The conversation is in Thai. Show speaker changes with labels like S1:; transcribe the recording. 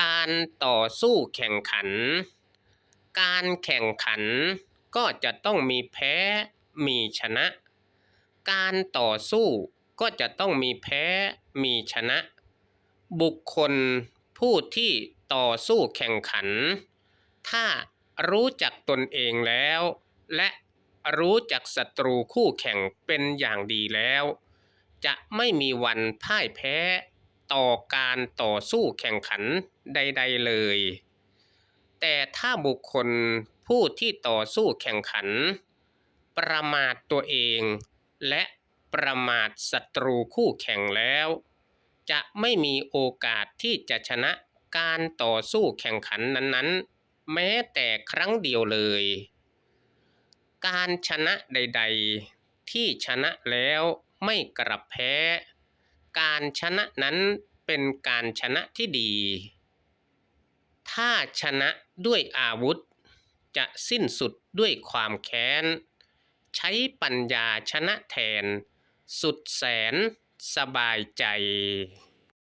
S1: การต่อสู้แข่งขัน การแข่งขันก็จะต้องมีแพ้มีชนะ การต่อสู้ก็จะต้องมีแพ้มีชนะ บุคคลผู้ที่ต่อสู้แข่งขัน ถ้ารู้จักตนเองแล้ว และรู้จักศัตรูคู่แข่งเป็นอย่างดีแล้ว จะไม่มีวันพ่ายแพ้ ต่อการต่อสู้แข่งขันใด ๆเลย แต่ถ้าบุคคลผู้ที่ต่อสู้แข่งขัน ประมาทตัวเอง และประมาทศัตรูคู่แข่งแล้ว จะไม่มีโอกาสที่จะชนะการต่อสู้แข่งขันนั้นๆ แม้แต่ครั้งเดียวเลย การชนะใด ๆ ที่ชนะแล้วไม่กลับแพ้ การชนะนั้นเป็นการชนะที่ดี ถ้าชนะด้วยอาวุธ จะสิ้นสุดด้วยความแค้น ใช้ปัญญาชนะแทน สุดแสนสบายใจ